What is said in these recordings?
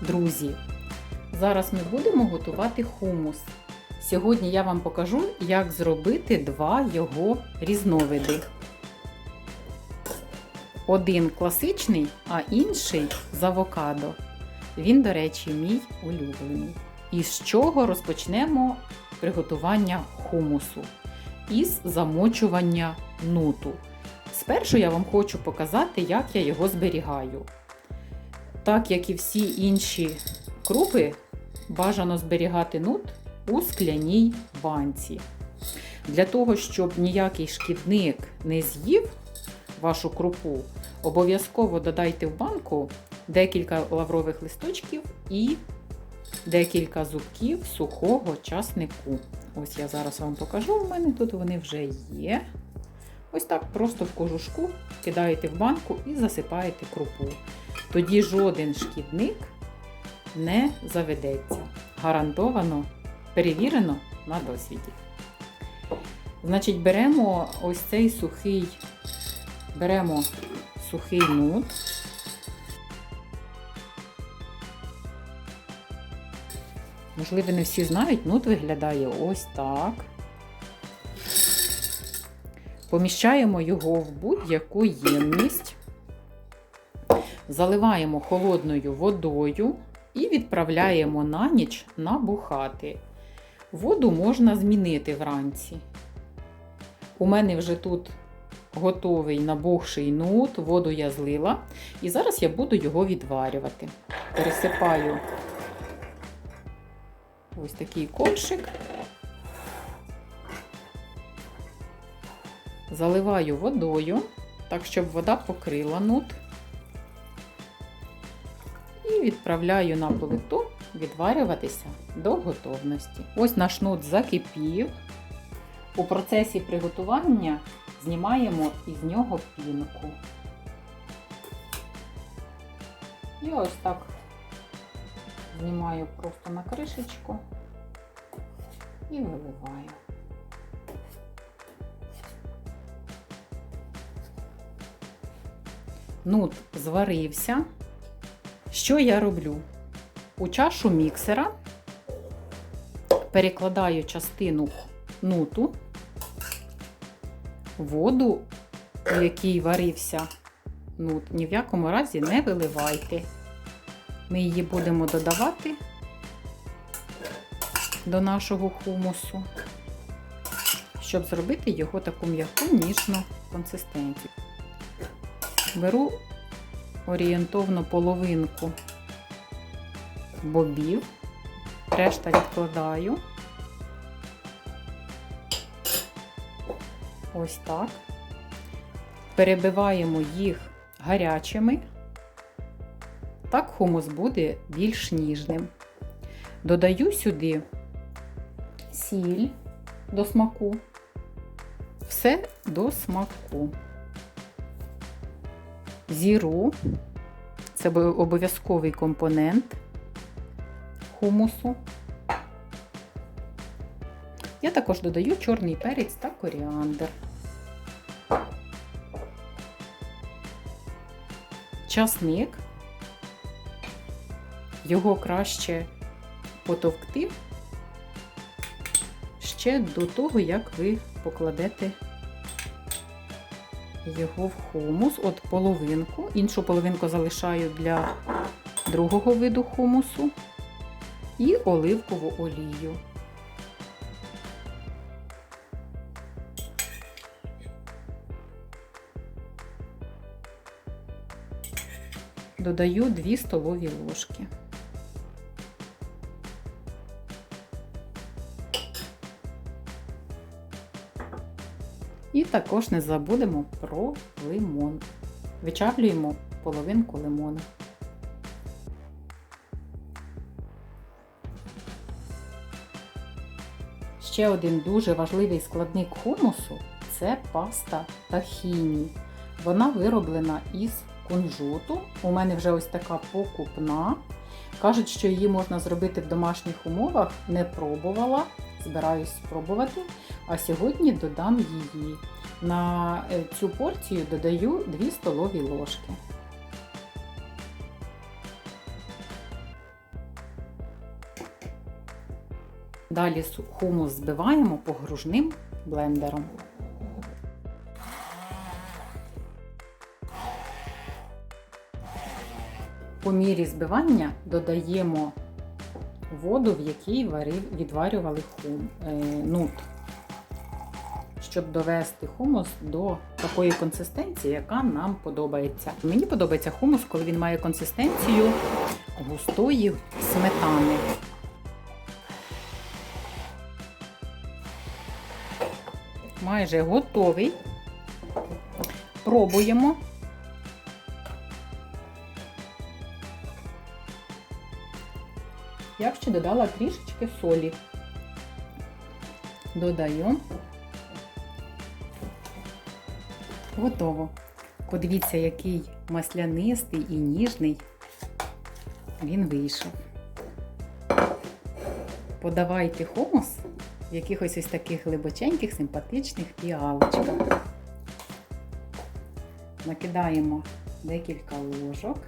друзі! Зараз ми будемо готувати хумус. Сьогодні я вам покажу, як зробити два його різновиди. Один класичний, а інший з авокадо. Він, до речі, мій улюблений. І з чого розпочнемо приготування хумусу? Із замочування нуту. Спершу я вам хочу показати, як я його зберігаю. Так як і всі інші крупи, бажано зберігати нут у скляній банці. Для того, щоб ніякий шкідник не з'їв вашу крупу, обов'язково додайте в банку декілька лаврових листочків і декілька зубків сухого часнику. Ось я зараз вам покажу, у мене тут вони вже є. Ось так просто в кожушку кидаєте в банку і засипаєте крупу. Тоді жоден шкідник не заведеться. Гарантовано, перевірено на досвіді. Значить, беремо ось цей сухий, беремо сухий нут. Можливо, не всі знають, нут виглядає ось так. Поміщаємо його в будь-яку ємність, заливаємо холодною водою і відправляємо на ніч набухати. Воду можна змінити вранці. У мене вже тут готовий набухший нут, воду я злила. І зараз я буду його відварювати. Пересипаю ось такий ковшик. Заливаю водою, так, щоб вода покрила нут. І відправляю на плиту відварюватися до готовності. Ось наш нут закипів. У процесі приготування знімаємо із нього пінку. І ось так знімаю просто на кришечку і виливаю. Нут зварився. Що я роблю? У чашу міксера перекладаю частину нуту, воду, у якій варився нут, ні в якому разі не виливайте. Ми її будемо додавати до нашого хумусу, щоб зробити його таку м'яку ніжну консистенцію. Беру орієнтовно половинку бобів, решта відкладаю. Ось так. Перебиваємо їх гарячими. Так хумус буде більш ніжним. Додаю сюди сіль до смаку, все до смаку. Зіру це обов'язковий компонент хумусу. Я також додаю чорний перець та коріандр. Часник. Його краще потовкти ще до того, як ви покладете його в хумус, от половинку. Іншу половинку залишаю для другого виду хумусу і оливкову олію. Додаю 2 столові ложки. І також не забудемо про лимон. Вичавлюємо половинку лимона. Ще один дуже важливий складник хумусу це паста тахіні. Вона вироблена із кунжуту. У мене вже ось така покупна. Кажуть, що її можна зробити в домашніх умовах. Не пробувала, збираюсь спробувати. А сьогодні додам її. На е, цю порцію додаю 2 столові ложки. Далі хумус збиваємо погружним блендером. По мірі збивання додаємо воду, в якій варив, відварювали хум, е, нут, щоб довести хумус до такої консистенції, яка нам подобається. Мені подобається хумус, коли він має консистенцію густої сметани. Майже готовий. Пробуємо. Я ще додала трішечки солі. Додаю. Готово. Подивіться, який маслянистий і ніжний він вийшов. Подавайте хумус в якихось ось таких глибоченьких, симпатичних піалочках. Накидаємо декілька ложок.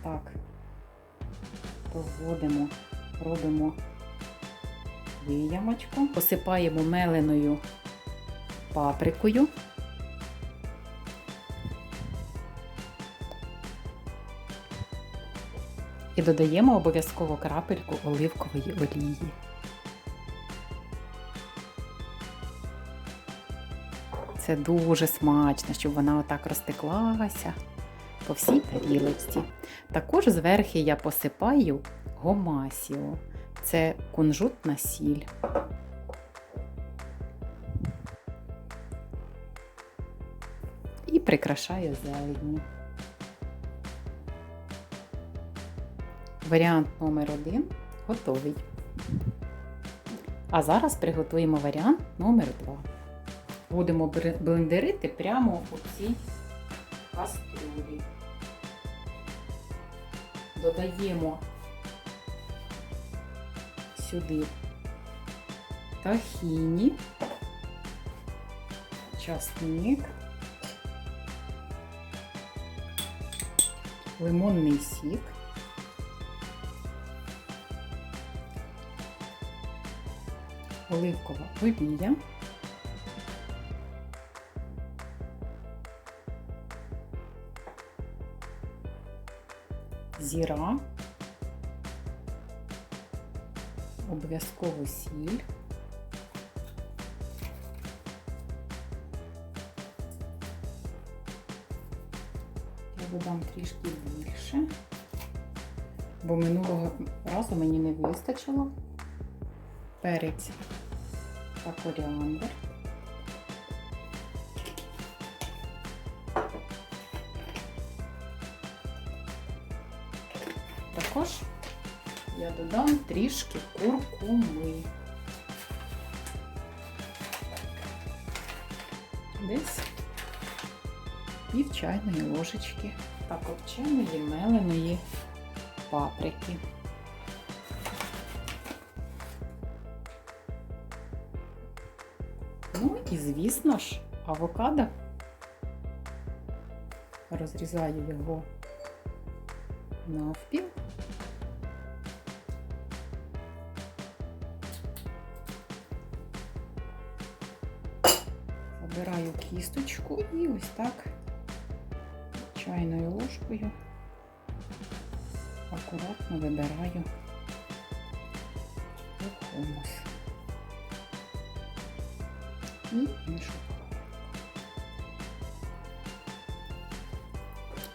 Отак проводимо, робимо виямочку, посипаємо меленою паприкою. І додаємо обов'язково крапельку оливкової олії. Це дуже смачно, щоб вона отак розтеклася по всій тарілочці. Також зверхи я посипаю гомасіо. Це кунжутна сіль. І прикрашаю зеленню. Варіант номер один готовий. А зараз приготуємо варіант номер два. Будемо блендерити прямо у цій кастрюлі. Додаємо сюди тахіні, часник, лимонний сік. Оливкова олія. Зіра. Обов'язково сіль. Я додам трішки більше, бо минулого разу мені не вистачило. Перець та коріандр. Додам трішки куркуми. Десь пів чайної ложечки та копченої меленої паприки. Ну і, звісно ж, авокадо. Розрізаю його навпіл. Забираю кісточку і ось так чайною ложкою акуратно вибираю хумус. І іншу.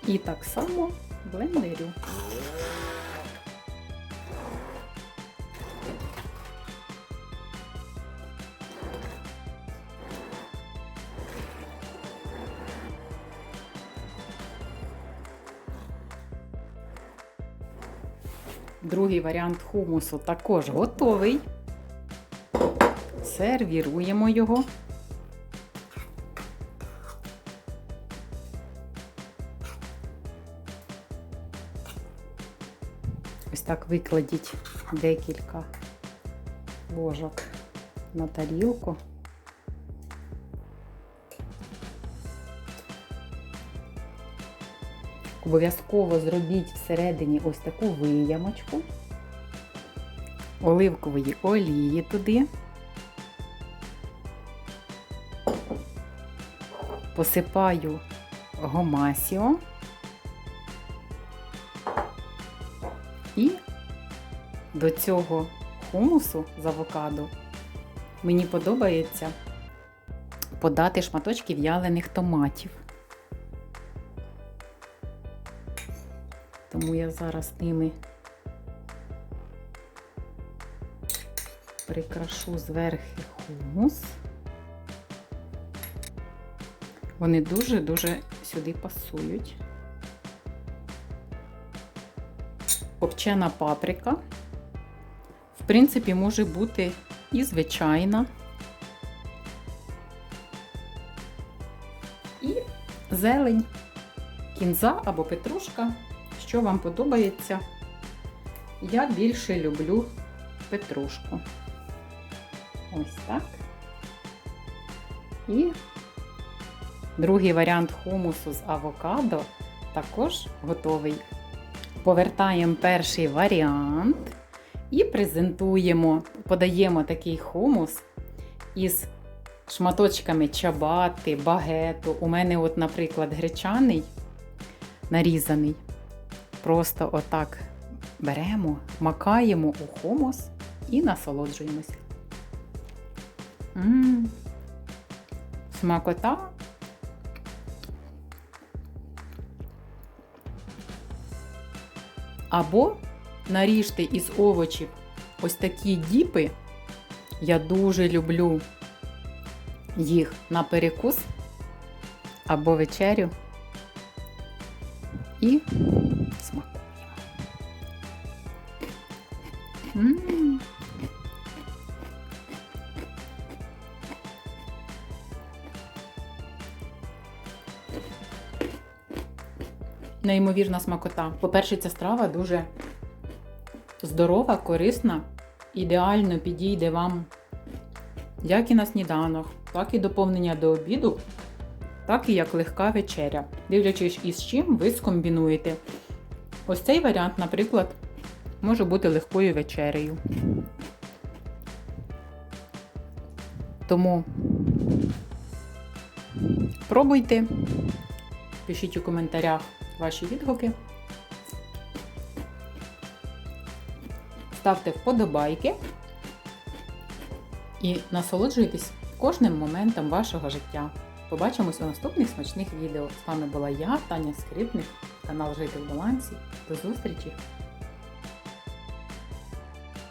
І так само блендерю. Другий варіант хумусу також готовий. Сервіруємо його. Ось так викладіть декілька ложок на тарілку. Обов'язково зробіть всередині ось таку виямочку, оливкової олії туди. Посипаю гомасіо і до цього хумусу з авокадо мені подобається подати шматочки в'ялених томатів. Тому я зараз ними прикрашу зверхи хумус. Вони дуже-дуже сюди пасують. Копчена паприка. В принципі, може бути і звичайна. І зелень, кінза або петрушка, що вам подобається. Я більше люблю петрушку. Ось так. І другий варіант хумусу з авокадо також готовий. Повертаємо перший варіант і презентуємо, подаємо такий хумус із шматочками чабати, багету. У мене, от, наприклад, гречаний нарізаний. Просто отак беремо, макаємо у хумус і насолоджуємося. М-м-м. Смакота. Або наріжте із овочів ось такі діпи. Я дуже люблю їх на перекус або вечерю. І смакуємо. Неймовірна смакота. По-перше, ця страва дуже здорова, корисна, ідеально підійде вам як і на сніданок, так і доповнення до обіду, так і як легка вечеря. Дивлячись, із чим ви скомбінуєте. Ось цей варіант, наприклад, може бути легкою вечерею. Тому пробуйте, пишіть у коментарях ваші відгуки. Ставте вподобайки і насолоджуйтесь кожним моментом вашого життя. Побачимось у наступних смачних відео. З вами була я, Таня Скрипник, канал Жити в Балансі. До зустрічі!